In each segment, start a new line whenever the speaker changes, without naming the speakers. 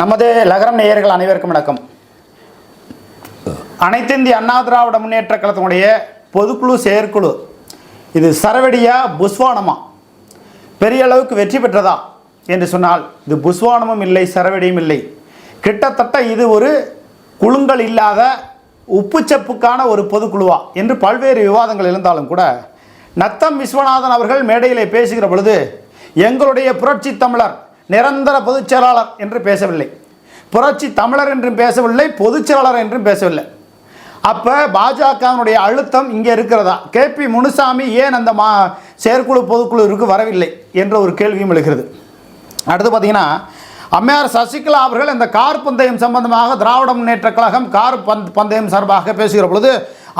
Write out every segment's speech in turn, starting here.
நமது லகரம் நேயர்கள் அனைவருக்கும் வணக்கம். அனைத்து இந்திய அண்ணா திராவிட முன்னேற்ற கழகத்தினுடைய பொதுக்குழு செயற்குழு இது சரவெடியா புஸ்வானமா. பெரிய அளவுக்கு வெற்றி பெற்றதா என்று சொன்னால் இது புஸ்வானமும் இல்லை சரவெடியும் இல்லை. கிட்டத்தட்ட இது ஒரு குழுங்கள் இல்லாத உப்புச்சப்புக்கான ஒரு பொதுக்குழுவா என்று பல்வேறு விவாதங்கள் இருந்தாலும் கூட நத்தம் விஸ்வநாதன் அவர்கள் மேடையிலே பேசுகிற பொழுது எங்களுடைய புரட்சி தமிழர் நிரந்தர பொதுச் செயலாளர் என்று பேசவில்லை. புரட்சி தமிழர் என்றும் பேசவில்லை பொதுச் செயலாளர் என்றும் பேசவில்லை. அப்போ பாஜகவினுடைய அழுத்தம் இங்கே இருக்கிறதா? கே. பி. முனுசாமி ஏன் அந்த மா செயற்குழு பொதுக்குழுவிற்கு வரவில்லை என்ற ஒரு கேள்வியும் எழுகிறது. அடுத்து பார்த்தீங்கன்னா அம்மையார் சசிகலா அவர்கள் இந்த கார் பந்தயம் சம்பந்தமாக திராவிட முன்னேற்ற கழகம் கார் பந்த் பந்தயம் சார்பாக பேசுகிற பொழுது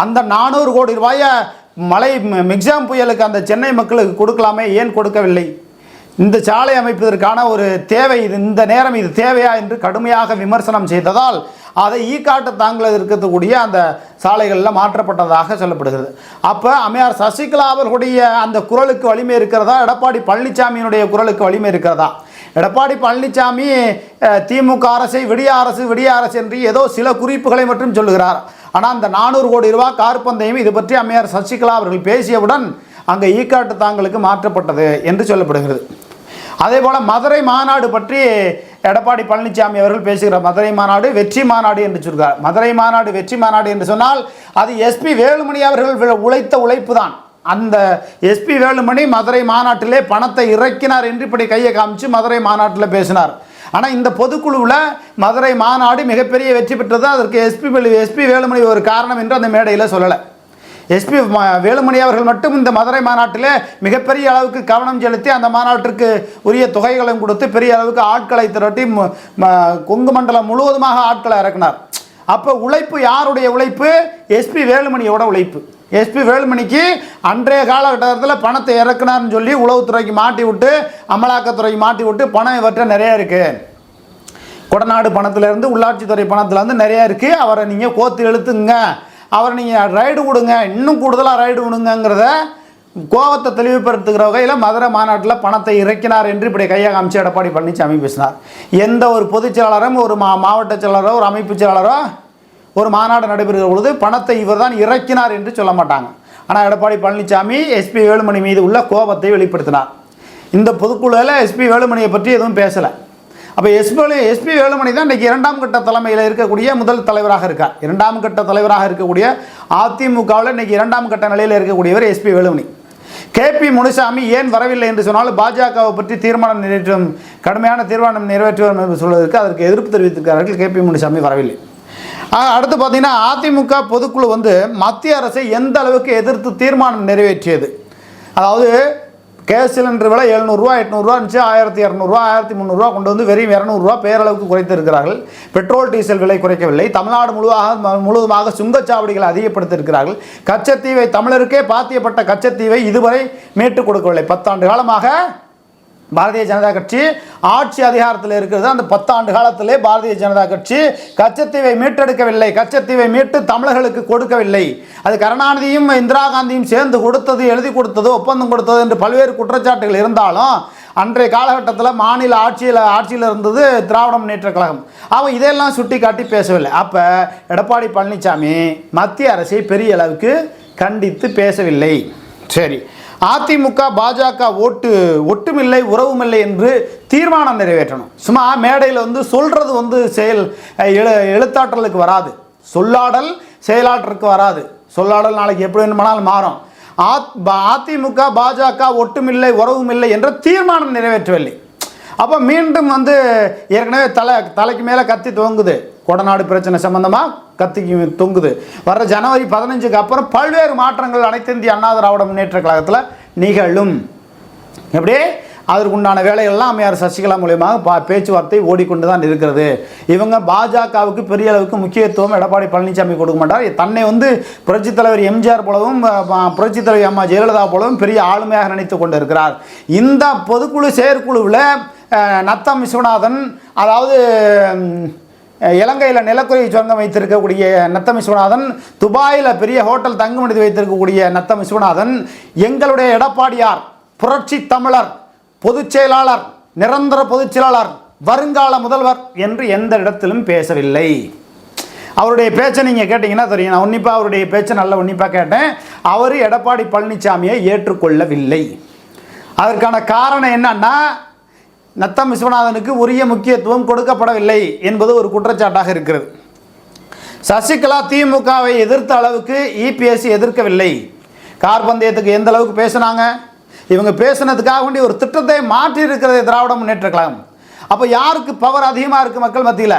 அந்த நானூறு கோடி ரூபாயை மழை மிக்ஸாம் புயலுக்கு அந்த சென்னை மக்களுக்கு கொடுக்கலாமே ஏன் கொடுக்கவில்லை? இந்த சாலை அமைப்பதற்கான ஒரு தேவை இது இந்த நேரம் இது தேவையா என்று கடுமையாக விமர்சனம் செய்ததால் அதை ஈக்காட்டு தாங்கல இருக்கக்கூடிய அந்த சாலைகளில் மாற்றப்பட்டதாக சொல்லப்படுகிறது. அப்போ அம்மையார் சசிகலா அவர்களுடைய அந்த குரலுக்கு வலிமை இருக்கிறதா? எடப்பாடி பழனிசாமியினுடைய குரலுக்கு வலிமை இருக்கிறதா? எடப்பாடி பழனிசாமி திமுக அரசை விடிய அரசு விடிய அரசு என்று ஏதோ சில குறிப்புகளை மட்டும் சொல்லுகிறார். ஆனால் அந்த நானூறு கோடி ரூபாய் கார்பந்தையும் இது பற்றி அம்மையார் சசிகலா அவர்கள் பேசியவுடன் அங்கே ஈக்காட்டு தாங்களுக்கு மாற்றப்பட்டது என்று சொல்லப்படுகிறது. அதே போல் மதுரை மாநாடு பற்றி எடப்பாடி பழனிசாமி அவர்கள் பேசுகிற மதுரை மாநாடு வெற்றி மாநாடு என்று சொல்கிறார் மதுரை மாநாடு வெற்றி மாநாடு என்று சொன்னால் அது எஸ்பி வேலுமணி அவர்கள் உழைத்த உழைப்பு தான் அந்த எஸ்பி வேலுமணி மதுரை மாநாட்டிலே பணத்தை இறக்கினார் என்று இப்படி கையை காமிச்சு மதுரை மாநாட்டில் பேசினார். ஆனால் இந்த பொதுக்குழுவில் மதுரை மாநாடு மிகப்பெரிய வெற்றி பெற்றது அதற்கு எஸ்பி எஸ்பி வேலுமணி ஒரு காரணம் என்று அந்த மேடையில் சொல்லலை. எஸ்பி வேலுமணி அவர்கள் மட்டும் இந்த மதுரை மாநாட்டிலே மிகப்பெரிய அளவுக்கு கவனம் செலுத்தி அந்த மாநாட்டிற்கு உரிய தொகைகளையும் கொடுத்து பெரிய அளவுக்கு ஆட்களை திரட்டி ம- ம- கொங்கு மண்டலம் முழுவதுமாக ஆட்களை இறக்கினார். அப்போ உழைப்பு யாருடைய உழைப்பு? எஸ்பி வேலுமணியோட உழைப்பு. எஸ்பி வேலுமணிக்கு அன்றைய காலகட்டத்தில் பணத்தை இறக்குனார்னு சொல்லி உளவுத்துறைக்கு மாட்டி விட்டு அமலாக்கத்துறைக்கு மாட்டி விட்டு பணம் இவற்றை நிறையா இருக்குது கொடநாடு பணத்திலேருந்து உள்ளாட்சித்துறை பணத்துலேருந்து நிறையா இருக்குது அவரை நீங்கள் கோத்து எழுத்துங்க அவரை நீங்கள் ரைடு கொடுங்க இன்னும் கூடுதலாக ரைடு விடுங்கங்கிறத கோவத்தை தெளிவுபடுத்துகிற வகையில் மதுரை மாநாட்டில் பணத்தை இறக்கினார் என்று இப்படி கையாக அமைச்சு எடப்பாடி பழனிசாமி பேசினார். எந்த ஒரு பொதுச் செயலாளரும் ஒரு மா மாவட்ட செயலாளரோ ஒரு அமைப்பு செயலாளரோ ஒரு மாநாடு நடைபெறுகிற பொழுது பணத்தை இவர் தான் இறக்கினார் என்று சொல்ல மாட்டாங்க. ஆனால் எடப்பாடி பழனிசாமி எஸ்பி வேலுமணி மீது உள்ள கோபத்தை வெளிப்படுத்தினார். இந்த பொதுக்குழுவில் எஸ்பி வேலுமணியை பற்றி எதுவும் பேசலை. அப்போ எஸ்பி எஸ்பி வேலுமணி தான் இன்றைக்கி இரண்டாம் கட்ட தலைமையில் இருக்கக்கூடிய முதல் தலைவராக இருக்கார். இரண்டாம் கட்ட தலைவராக இருக்கக்கூடிய அதிமுகவில் இன்றைக்கி இரண்டாம் கட்ட நிலையில் இருக்கக்கூடியவர் எஸ்பி வேலுமணி. கேபி முனுசாமி ஏன் வரவில்லை என்று சொன்னால் பாஜகவை பற்றி தீர்மானம் நிறைவேற்றும் கடுமையான தீர்மானம் நிறைவேற்றுவோம் என்று சொல்வதற்கு அதற்கு எதிர்ப்பு தெரிவித்திருக்கிறார்கள் கேபி முனுசாமி வரவில்லை. அடுத்து பார்த்தீங்கன்னா அதிமுக பொதுக்குழு வந்து மத்திய அரசை எந்த அளவுக்கு எதிர்த்து தீர்மானம் நிறைவேற்றியது? அதாவது கேஸ் சிலிண்டர் விலை எழுநூறுரூவா எட்நூறுரூவா இருந்துச்சு. ஆயிரத்தி இரநூறுவா ஆயிரத்தி முந்நூறுரூவா கொண்டு வந்து வெறும் இரநூறுவா பேரளவுக்கு குறைத்து இருக்கிறார்கள். பெட்ரோல் டீசல் விலை குறைக்கவில்லை. தமிழ்நாடு முழுவாக முழுவதுமாக சுங்கச்சாவடிகளை அதிகப்படுத்தியிருக்கிறார்கள் கச்சத்தீவை தமிழருக்கே பாத்தியப்பட்ட கச்சத்தீவை இதுவரை மீட்டுக் கொடுக்கவில்லை. பத்தாண்டு காலமாக பாரதிய ஜனதா கட்சி ஆட்சி அதிகாரத்தில் இருக்கிறது. அந்த பத்தாண்டு காலத்திலே பாரதிய ஜனதா கட்சி கச்சத்தீவை மீட்டெடுக்கவில்லை. கச்சத்தீவை மீட்டு தமிழர்களுக்கு கொடுக்கவில்லை. அது கருணாநிதியும் இந்திரா காந்தியும் சேர்ந்து கொடுத்தது எழுதி கொடுத்தது ஒப்பந்தம் கொடுத்தது என்று பல்வேறு குற்றச்சாட்டுகள் இருந்தாலும் அன்றைய காலகட்டத்தில் மாநில ஆட்சியில் ஆட்சியில் இருந்தது திராவிட முன்னேற்ற கழகம். அவன் இதையெல்லாம் சுட்டி காட்டி பேசவில்லை. அப்போ எடப்பாடி பழனிசாமி மத்திய அரசை பெரிய அளவுக்கு கண்டித்து பேசவில்லை. சரி. அதிமுக பாஜக ஓட்டு ஒட்டுமில்லை உறவுமில்லை என்று தீர்மானம் நிறைவேற்றணும். சும்மா மேடையில் வந்து சொல்றது வந்து செயல் எழு எழுத்தாற்றலுக்கு வராது. சொல்லாடல் செயலாற்றலுக்கு வராது. சொல்லாடல் நாளைக்கு எப்படி வேணுமானாலும் மாறும். ஆத்- பா- அதிமுக பாஜக ஒட்டுமில்லை உறவுமில்லை என்ற தீர்மானம் நிறைவேற்றவில்லை. அப்போ மீண்டும் வந்து ஏற்கனவே தலை தலைக்கு மேலே கத்தி தொங்குது. கொடநாடு பிரச்சனை சம்பந்தமாக கத்திக்கு தொங்குது. வர ஜனவரி பதினஞ்சுக்கு அப்புறம் பல்வேறு மாற்றங்கள் அனைத்து இந்திய அண்ணா திராவிட முன்னேற்ற கழகத்தில் நிகழும். எப்படி? அதற்கு உண்டான வேலைகள்லாம் அம்மையார் சசிகலா மூலியமாக பா பேச்சுவார்த்தை ஓடிக்கொண்டு தான் இருக்கிறது. இவங்க பாஜகவுக்கு பெரிய அளவுக்கு முக்கியத்துவம் எடப்பாடி பழனிசாமி கொடுக்க மாட்டார். தன்னை வந்து புரட்சித் தலைவர் எம்ஜிஆர் போலவும் புரட்சித் தலைவர் அம்மா ஜெயலலிதா போலவும் பெரிய ஆளுமையாக நினைத்து கொண்டு இருக்கிறார் இந்த பொதுக்குழு செயற்குழுவில் நத்தம் விஸ்வநாதன் அதாவது இலங்கையில் நிலக்குறை சுரங்கம் வைத்திருக்கக்கூடிய நத்தம் விஸ்வநாதன் துபாயில் பெரிய ஹோட்டல் தங்குமனிதி வைத்திருக்கக்கூடிய நத்தம் விஸ்வநாதன் எங்களுடைய எடப்பாடியார் புரட்சி தமிழர் பொதுச் செயலாளர் நிரந்தர பொதுச் செயலாளர் வருங்கால முதல்வர் என்று எந்த இடத்திலும் பேசவில்லை. அவருடைய பேச்சை நீங்கள் கேட்டிங்கன்னா தெரியும். நான் உன்னிப்பாக அவருடைய பேச்சை நல்ல உன்னிப்பாக கேட்டேன். அவர் எடப்பாடி பழனிசாமியை ஏற்றுக்கொள்ளவில்லை. அதற்கான காரணம் என்னன்னா நத்தம் விஸ்வநாதனுக்கு உரிய முக்கியத்துவம் கொடுக்கப்படவில்லை என்பது ஒரு குற்றச்சாட்டாக இருக்கிறது. சசிகலா திமுகவை எதிர்த்த அளவுக்கு இபிஎஸ்சி எதிர்க்கவில்லை. கார் பந்தயத்துக்கு எந்த அளவுக்கு பேசினாங்க? இவங்க பேசுனதுக்காக வேண்டி ஒரு திட்டத்தை மாற்றி இருக்கிறது திராவிட முன்னேற்ற கழகம். அப்போ யாருக்கு பவர் அதிகமாக இருக்குது மக்கள் மத்தியில்?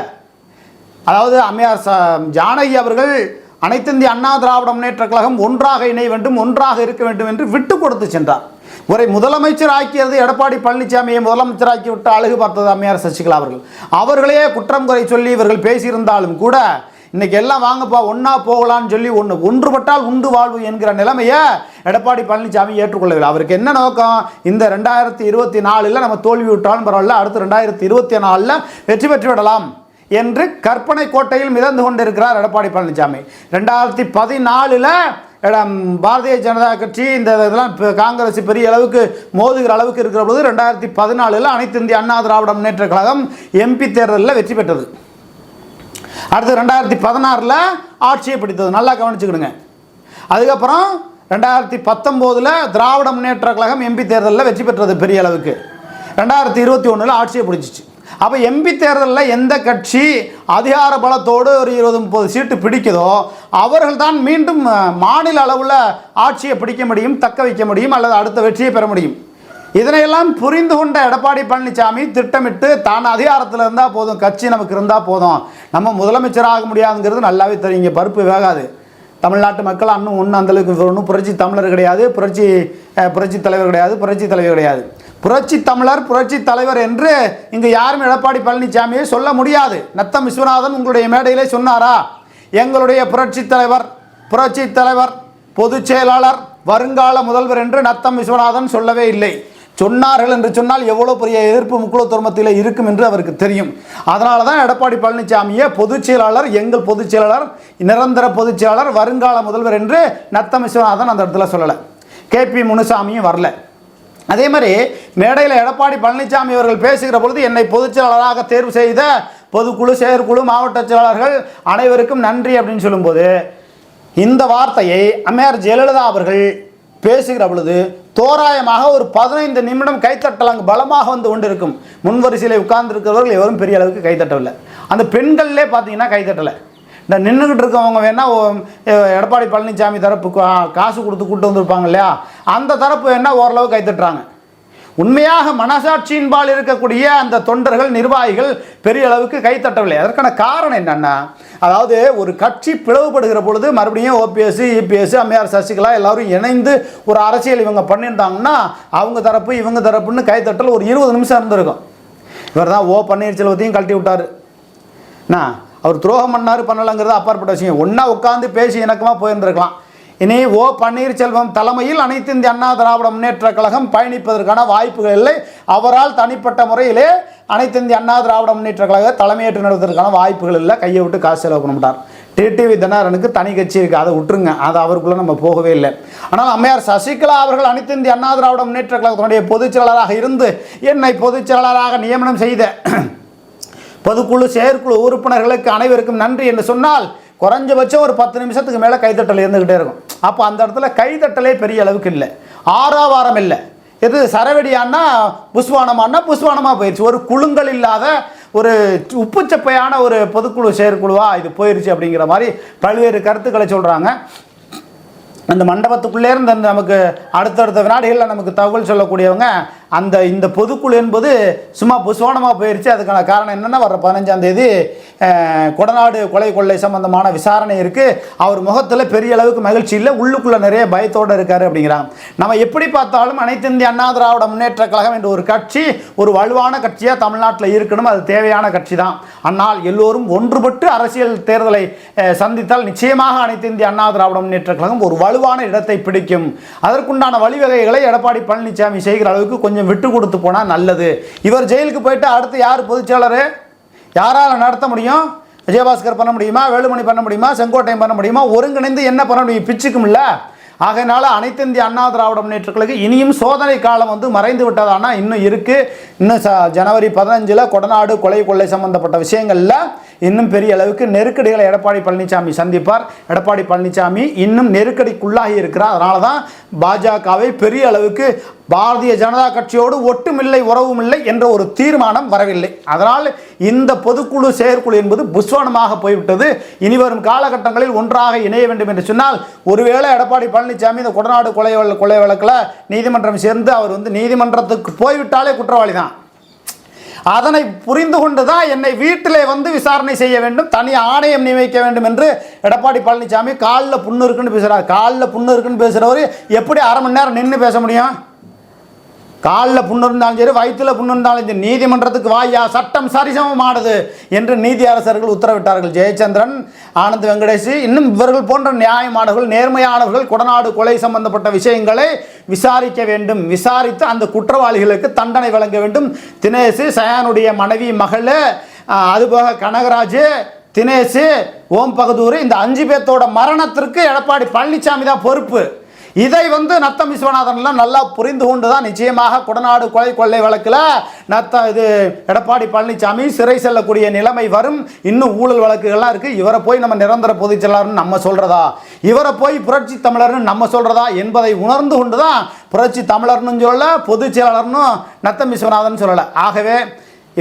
அதாவது அம்மையார் ச ஜானகி அவர்கள் அனைத்திந்திய அண்ணா திராவிட முன்னேற்ற கழகம் ஒன்றாக இணை வேண்டும் ஒன்றாக இருக்க வேண்டும் என்று விட்டு கொடுத்து சென்றார். ஒரு முதலமைச்சர் ஆக்கியது எடப்பாடி பழனிசாமியை முதலமைச்சர் ஆக்கிவிட்டு அழகு பார்த்தது அம்மையார் சசிகலா அவர்கள். அவர்களே குற்றம் குறை சொல்லி இவர்கள் பேசியிருந்தாலும் கூட இன்னைக்கு எல்லாம் வாங்கப்பா ஒன்றா போகலான்னு சொல்லி ஒன்று ஒன்றுபட்டால் உண்டு வாழ்வு என்கிற நிலைமையை எடப்பாடி பழனிசாமி ஏற்றுக்கொள்ளவில்லை. அவருக்கு என்ன நோக்கம்? இந்த ரெண்டாயிரத்தி இருபத்தி நாலில் நம்ம தோல்வி விட்டாலும் பரவாயில்ல அடுத்து ரெண்டாயிரத்தி இருபத்தி நாலில் வெற்றி பெற்று விடலாம் என்று கற்பனை கோட்டையில் மிதந்து கொண்டிருக்கிறார் எடப்பாடி பழனிசாமி. ரெண்டாயிரத்தி பதினாலில் பாரதிய ஜனதா கட்சி இந்த இதெல்லாம் இப்போ காங்கிரஸ் பெரிய அளவுக்கு மோதுகிற அளவுக்கு இருக்கிற பொழுது ரெண்டாயிரத்தி பதினாலில் அனைத்து இந்திய அண்ணா திராவிட முன்னேற்ற கழகம் எம்பி தேர்தலில் வெற்றி பெற்றது. அடுத்து ரெண்டாயிரத்தி பதினாறில் ஆட்சியை பிடித்தது. நல்லா கவனிச்சுக்கிடுங்க. அதுக்கப்புறம் ரெண்டாயிரத்தி பத்தொம்போதில் திராவிட முன்னேற்ற கழகம் எம்பி தேர்தலில் வெற்றி பெற்றது பெரிய அளவுக்கு. ரெண்டாயிரத்தி இருபத்தி ஒன்றில் ஆட்சியை பிடிச்சிச்சு. அப்போ எம்பி தேர்தலில் எந்த கட்சி அதிகார பலத்தோடு ஒரு இருபது முப்பது சீட்டு பிடிக்குதோ அவர்கள் தான் மீண்டும் மாநில அளவில் ஆட்சியை பிடிக்க முடியும் தக்க வைக்க முடியும் அல்லது அடுத்த வெற்றியை பெற முடியும். இதனையெல்லாம் புரிந்து கொண்ட எடப்பாடி பழனிசாமி திட்டமிட்டு தான் அதிகாரத்தில் இருந்தால் போதும் கட்சி நமக்கு இருந்தால் போதும். நம்ம முதலமைச்சராக முடியாதுங்கிறது நல்லாவே தெரியும் இங்கே பருப்பு வேகாது. தமிழ்நாட்டு மக்கள் இன்னும் ஒன்றும் அந்தளவுக்கு ஒன்றும் புரட்சி தமிழர் கிடையாது புரட்சி புரட்சி தலைவர் கிடையாது புரட்சி தலைவர் கிடையாது. புரட்சி தமிழர் புரட்சி தலைவர் என்று இங்கு யாரும் எடப்பாடி பழனிசாமியை சொல்ல முடியாது. நத்தம் விஸ்வநாதன் உங்களுடைய மேடையிலே சொன்னாரா? எங்களுடைய புரட்சி தலைவர் புரட்சி தலைவர் பொதுச் செயலாளர் வருங்கால முதல்வர் என்று நத்தம் விஸ்வநாதன் சொல்லவே இல்லை. சொன்னார்கள் என்று சொன்னால் எவ்வளோ பெரிய எதிர்ப்பு முக்குளத்தூர் மத்தியில் இருக்கும் என்று அவருக்கு தெரியும். அதனால தான் எடப்பாடி பழனிசாமியை பொதுச் செயலாளர் எங்கள் பொதுச் செயலாளர் நிரந்தர பொதுச் செயலாளர் வருங்கால முதல்வர் என்று நத்தம் விஸ்வநாதன் அந்த இடத்துல சொல்லலை. கேபி முனுசாமியும் வரல. அதே மாதிரி மேடையில் எடப்பாடி பழனிசாமி அவர்கள் பேசுகிற பொழுது என்னை பொதுச் செயலாளராக தேர்வு செய்த பொதுக்குழு செயற்குழு மாவட்ட செயலாளர்கள் அனைவருக்கும் நன்றி அப்படின்னு சொல்லும்போது இந்த வார்த்தையை அம்மையார் ஜெயலலிதா அவர்கள் பேசுகிற பொழுது தோராயமாக ஒரு பதினைந்து நிமிடம் கைத்தட்டல் அங்கு பலமாக வந்து கொண்டிருக்கும். முன்வரிசையில் உட்கார்ந்து இருக்கிறவர்கள் எவரும் பெரிய அளவுக்கு கைத்தட்டவில்லை. அந்த பெண்கள்லே பார்த்தீங்கன்னா கைத்தட்டலை. இந்த நின்றுக்கிட்டு இருக்கவங்க வேணால் எடப்பாடி பழனிசாமி தரப்பு கா- காசு கொடுத்து கூட்டு வந்திருப்பாங்க இல்லையா? அந்த தரப்பு வேணால் ஓரளவு கைத்தட்டுறாங்க உண்மையாக மனசாட்சியின்பால் இருக்கக்கூடிய அந்த தொண்டர்கள் நிர்வாகிகள் பெரிய அளவுக்கு கைத்தட்டவில்லை அதற்கான காரணம் என்னன்னா அதாவது ஒரு கட்சி பிளவுபடுகிற பொழுது மறுபடியும் ஓபிஎஸ் இபிஎஸ் அம்மையார் சசிகலா எல்லாரும் இணைந்து ஒரு அரசியல் இவங்க பண்ணியிருந்தாங்கன்னா அவங்க தரப்பு இவங்க தரப்புன்னு கைத்தட்டல் ஒரு இருபது நிமிஷம் இருந்திருக்கும். இவர் தான் ஓ பன்னீர்செல்வத்தையும் கழட்டி விட்டார். என்ன? அவர் துரோகம் பண்ணார் பண்ணலங்கிறது அப்பாற்பட்ட விஷயம். ஒன்றா உட்காந்து பேசி இணக்கமாக போயிருந்திருக்கலாம். இனி ஓ பன்னீர்செல்வம் தலைமையில் அனைத்து இந்திய அண்ணா திராவிட முன்னேற்ற கழகம் பயணிப்பதற்கான வாய்ப்புகள் இல்லை. அவரால் தனிப்பட்ட முறையிலே அனைத்து இந்திய அண்ணா திராவிட முன்னேற்ற கழக தலைமையேற்று நடத்துவதற்கான வாய்ப்புகள் இல்லை. கையை விட்டு காசு செலவு பண்ண மாட்டார். டிடிவி தினகரனுக்கு தனி கட்சி இருக்குது அதை விட்டுருங்க. அது அவருக்குள்ளே நம்ம போகவே இல்லை. ஆனால் அம்மையார் சசிகலா அவர்கள் அனைத்து இந்திய அண்ணா திராவிட முன்னேற்ற கழகத்தினுடைய பொதுச் செயலாளராக இருந்து என்னை பொதுச் செயலாளராக நியமனம் செய்த பொதுக்குழு செயற்குழு உறுப்பினர்களுக்கு அனைவருக்கும் நன்றி என்று சொன்னால் குறைஞ்சபட்சம் ஒரு பத்து நிமிஷத்துக்கு மேலே கைத்தட்டல் இருந்துக்கிட்டே இருக்கும். அப்போ அந்த இடத்துல கைத்தட்டலே பெரிய அளவுக்கு இல்லை. ஆறாவாரம் இல்லை. எது சரவெடியான்னா புஷ்வானமானா புஷ்வானமாக போயிடுச்சு ஒரு குழுங்கள் இல்லாத ஒரு உப்புச்சப்பையான ஒரு பொதுக்குழு செயற்குழுவா இது போயிடுச்சு அப்படிங்கிற மாதிரி பல்வேறு கருத்துக்களை சொல்கிறாங்க அந்த மண்டபத்துக்குள்ளே இருந்து அந்த நமக்கு அடுத்தடுத்த வினாடிகளில் நமக்கு தகவல் சொல்லக்கூடியவங்க அந்த இந்த பொதுக்குழு என்பது சும்மா புஸ்வானமாக போயிடுச்சு அதுக்கான காரணம் என்னென்னா வர பதினஞ்சாம் தேதி கொடநாடு கொலை கொள்ளை சம்பந்தமான விசாரணை இருக்குது அவர் முகத்தில் பெரிய அளவுக்கு மகிழ்ச்சி இல்லை. உள்ளுக்குள்ளே நிறைய பயத்தோடு இருக்காரு அப்படிங்கிறான் நம்ம எப்படி பார்த்தாலும் அனைத்து இந்திய அண்ணா திராவிட முன்னேற்ற கழகம் என்ற ஒரு கட்சி ஒரு வலுவான கட்சியாக தமிழ்நாட்டில் இருக்கணும். அது தேவையான கட்சி தான் ஆனால் எல்லோரும் ஒன்றுபட்டு அரசியல் தேர்தலை சந்தித்தால் நிச்சயமாக அனைத்து இந்திய அண்ணா திராவிட முன்னேற்ற கழகம் ஒரு வலுவான இடத்தை பிடிக்கும். அதற்குண்டான வழிவகைகளை எடப்பாடி பழனிசாமி செய்கிற அளவுக்கு கொஞ்சம் விட்டு கொடுத்து போனால் நல்லது. இவர் ஜெயிலுக்கு போயிட்டு அடுத்து யார் பொதுச்செயலர் யாரால் நடத்த முடியும்? விஜயபாஸ்கர் பண்ண முடியுமா? வேலுமணி பண்ண முடியுமா? செங்கோட்டையன் பண்ண முடியுமா? ஒருங்கிணைந்து என்ன பண்ண முடியும் பிச்சுக்கும் இல்லை ஆகையினால அனைத்து இந்திய அண்ணா திராவிட முன்னேற்றங்களுக்கு இனியும் சோதனை காலம் வந்து மறைந்து விட்டதானா? இன்னும் இருக்குது இன்னும் ச ஜனவரி பதினஞ்சில் கொடநாடு கொலை கொள்ளை சம்பந்தப்பட்ட விஷயங்களில் இன்னும் பெரிய அளவுக்கு நெருக்கடிகளை எடப்பாடி பழனிசாமி சந்திப்பார். எடப்பாடி பழனிசாமி இன்னும் நெருக்கடிக்குள்ளாகி இருக்கிறார். அதனால தான் பாஜகவை பெரிய அளவுக்கு பாரதிய ஜனதா கட்சியோடு ஒட்டுமில்லை உறவும் இல்லை என்ற ஒரு தீர்மானம் வரவில்லை. அதனால் இந்த பொதுக்குழு செயற்குழு என்பது புஸ்வானமாக போய்விட்டது. இனி வரும் காலகட்டங்களில் ஒன்றாக இணைய வேண்டும் என்று சொன்னால் ஒருவேளை எடப்பாடி பழனிசாமி இந்த கொடநாடு கொலை கொலை வழக்கில் நீதிமன்றம் சேர்ந்து அவர் வந்து நீதிமன்றத்துக்கு போய்விட்டாலே குற்றவாளி தான் அதனை புரிந்து கொண்டு தான் என்னை வீட்டிலே வந்து விசாரணை செய்ய வேண்டும் தனி ஆணையம் நியமிக்க வேண்டும் என்று எடப்பாடி பழனிசாமி காலில் புண்ணு இருக்குன்னு பேசுகிறார் காலில் புண்ணு இருக்குன்னு பேசுகிறவர் எப்படி அரை மணி நேரம் நின்று பேச முடியும்? காலில் புண்ணு இருந்தாலும் சரி வயிற்றுல புண்ணு இருந்தாலும் சரி நீதிமன்றத்துக்கு வாயா சட்டம் சரிசமமானது என்று நீதி அரசர்கள் உத்தரவிட்டார்கள். ஜெயச்சந்திரன் ஆனந்த் வெங்கடேஷ் இன்னும் இவர்கள் போன்ற நியாயமானவர்கள் நேர்மையானவர்கள் கொடநாடு கொலை சம்பந்தப்பட்ட விஷயங்களை விசாரிக்க வேண்டும். விசாரித்து அந்த குற்றவாளிகளுக்கு தண்டனை வழங்க வேண்டும். தினேஷ் சயானுடைய மனைவி மகள் அதுபோக கனகராஜ் தினேஷ் ஓம் பகதூர் இந்த அஞ்சு பேர்த்தோட மரணத்திற்கு எடப்பாடி பழனிசாமி தான் பொறுப்பு. இதை வந்து நத்தம் விஸ்வநாதன்லாம் நல்லா புரிந்து கொண்டு தான் நிச்சயமாக குடநாடு கொலை கொள்ளை வழக்கில் நத்த இது எடப்பாடி பழனிசாமி சிறை செல்லக்கூடிய நிலைமை வரும். இன்னும் ஊழல் வழக்குகள்லாம் இருக்குது இவரை போய் நம்ம நிரந்தர பொதுச் செயலாளர்னு நம்ம சொல்கிறதா இவரை போய் புரட்சி தமிழர்னு நம்ம சொல்கிறதா என்பதை உணர்ந்து கொண்டு தான் புரட்சி தமிழர்னு சொல்ல பொதுச் செயலாளர்னு நத்தம் விஸ்வநாதன் சொல்லலை. ஆகவே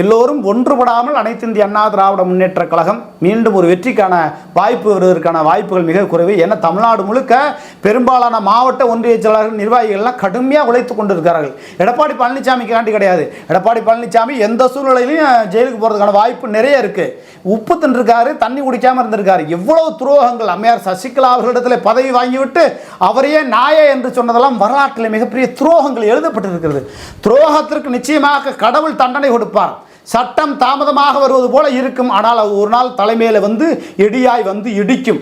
எல்லோரும் ஒன்றுபடாமல் அனைத்து இந்திய அண்ணா திராவிட முன்னேற்ற கழகம் மீண்டும் ஒரு வெற்றிக்கான வாய்ப்பு வருவதற்கான வாய்ப்புகள் மிக குறைவு. ஏன்னா தமிழ்நாடு முழுக்க பெரும்பாலான மாவட்ட ஒன்றிய செயலாளர்கள் நிர்வாகிகள்லாம் கடுமையாக உழைத்து கொண்டிருக்கிறார்கள். எடப்பாடி பழனிசாமிக்காண்டி கிடையாது. எடப்பாடி பழனிசாமி எந்த சூழ்நிலையிலையும் ஜெயிலுக்கு போகிறதுக்கான வாய்ப்பு நிறைய இருக்குது உப்பு தின்றிருக்காரு தண்ணி குடிக்காமல் இருந்திருக்காரு. எவ்வளவு துரோகங்கள். அம்மையார் சசிகலா அவர்களிடத்தில் பதவி வாங்கிவிட்டு அவரையே நாய என்று சொன்னதெல்லாம் வரலாற்றில் மிகப்பெரிய துரோகங்கள் எழுதப்பட்டிருக்கிறது. துரோகத்திற்கு நிச்சயமாக கடவுள் தண்டனை கொடுப்பார். சட்டம் தாமதமாக வருவது போல இருக்கும். ஆனால் அது ஒரு நாள் தலைமையில் வந்து இடியாய் வந்து இடிக்கும்.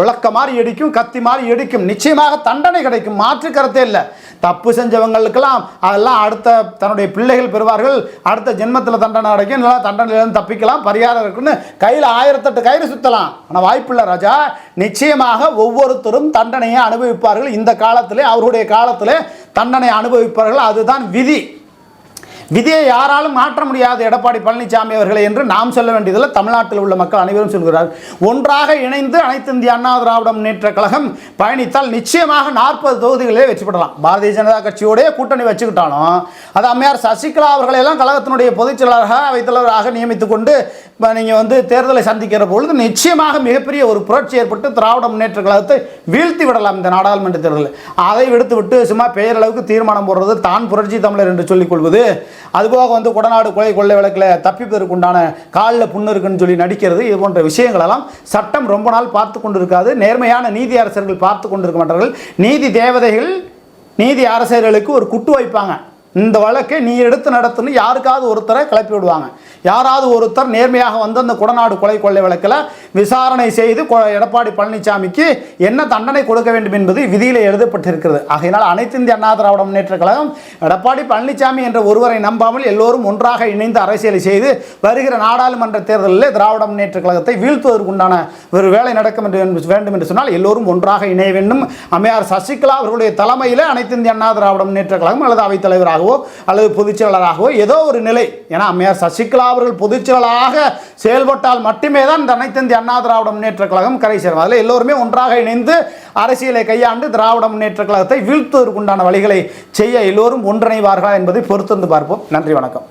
உழக்க மாதிரி இடிக்கும் கத்தி மாதிரி இடிக்கும். நிச்சயமாக தண்டனை கிடைக்கும். மாற்று கருத்தே இல்லை. தப்பு செஞ்சவங்களுக்கெல்லாம் அதெல்லாம் அடுத்த தன்னுடைய பிள்ளைகள் பெறுவார்கள். அடுத்த ஜென்மத்தில் தண்டனை கிடைக்கும் நல்லா தண்டனையிலேருந்து தப்பிக்கலாம். பரிகாரம் இருக்குன்னு கையில் ஆயிரத்தெட்டு கயிறு சுற்றலாம் ஆனால் வாய்ப்பில்லை ராஜா. நிச்சயமாக ஒவ்வொருத்தரும் தண்டனையை அனுபவிப்பார்கள். இந்த காலத்திலே அவருடைய காலத்திலே தண்டனை அனுபவிப்பார்கள். அதுதான் விதி. விதியை யாராலும் மாற்ற முடியாது எடப்பாடி பழனிசாமி அவர்களை என்று நாம் சொல்ல வேண்டியதில்லை. தமிழ்நாட்டில் உள்ள மக்கள் அனைவரும் சொல்கிறார். ஒன்றாக இணைந்து அனைத்து இந்திய அண்ணா திராவிட முன்னேற்ற கழகம் பயணித்தால் நிச்சயமாக நாற்பது தொகுதிகளிலே வெற்றி பெறலாம். பாரதிய ஜனதா கட்சியோடய கூட்டணி வச்சுக்கிட்டாலும் அது அம்மையார் சசிகலா அவர்களை எல்லாம் கழகத்தினுடைய பொதுச் செயலாளராக அவைத்தலைவராக நியமித்துக் கொண்டு இப்போ நீங்கள் வந்து தேர்தலை சந்திக்கிற பொழுது நிச்சயமாக மிகப்பெரிய ஒரு புரட்சி ஏற்பட்டு திராவிட முன்னேற்ற கழகத்தை வீழ்த்தி விடலாம் இந்த நாடாளுமன்ற தேர்தலில். அதை விடுத்து விட்டு சும்மா பெயரளவுக்கு தீர்மானம் போடுறது தான் புரட்சி தமிழர் என்று சொல்லிக்கொள்வது அதுபோக வந்து கொடநாடு கொலை கொள்ளை வழக்கில் தப்பிப்பதற்கு உண்டான காலில் புண்ணு இருக்குன்னு சொல்லி நடிக்கிறது. இது போன்ற விஷயங்களெல்லாம் சட்டம் ரொம்ப நாள் பார்த்து கொண்டிருக்காது. நேர்மையான நீதி அரசர்கள் பார்த்து கொண்டிருக்க மாட்டார்கள். நீதி தேவதைகள் நீதி அரசர்களுக்கு ஒரு குட்டு வைப்பாங்க. இந்த வழக்கை நீ எடுத்து நடத்துன்னு யாருக்காவது ஒருத்தரை கிளப்பி விடுவாங்க. யாராவது ஒருத்தர் நேர்மையாக வந்து அந்த குடநாடு கொலை கொள்ளை வழக்கில் விசாரணை செய்து கொ- எடப்பாடி பழனிசாமிக்கு என்ன தண்டனை கொடுக்க வேண்டும் என்பது விதியில் எழுதப்பட்டிருக்கிறது. ஆகையினால் அனைத்து இந்திய அண்ணா திராவிட முன்னேற்ற கழகம் எடப்பாடி பழனிசாமி என்ற ஒருவரை நம்பாமல் எல்லோரும் ஒன்றாக இணைந்து அரசியலை செய்து வருகிற நாடாளுமன்ற தேர்தலில் திராவிட முன்னேற்ற கழகத்தை வீழ்த்துவதற்குண்டான ஒரு வேலை நடக்கும் என்று என்று- வேண்டும் என்று சொன்னால் எல்லோரும் ஒன்றாக இணைய வேண்டும். அம்மையார் சசிகலா அவர்களுடைய தலைமையில் அனைத்து இந்திய அண்ணா திராவிட முன்னேற்ற கழகம் அல்லது அவைத் தலைவராகவோ அல்லது பொதுச்செயலாளராகவோ ஏதோ ஒரு நிலை. ஏன்னா அம்மையார் சசிகலா அவர்கள் பொதுச்செயலாளராக செயல்பட்டால் மட்டுமே தான் இந்த அண்ணா திராவிட முன்னேற்ற கழகம் கரை சேரும். அதில் எல்லோருமே ஒன்றாக இணைந்து அரசியலை கையாண்டு திராவிட முன்னேற்ற கழகத்தை வீழ்த்துவதற்குண்டான வழிகளை செய்ய எல்லோரும் ஒன்றிணைவார்களா என்பதை பொறுத்திருந்து பார்ப்போம். நன்றி வணக்கம்.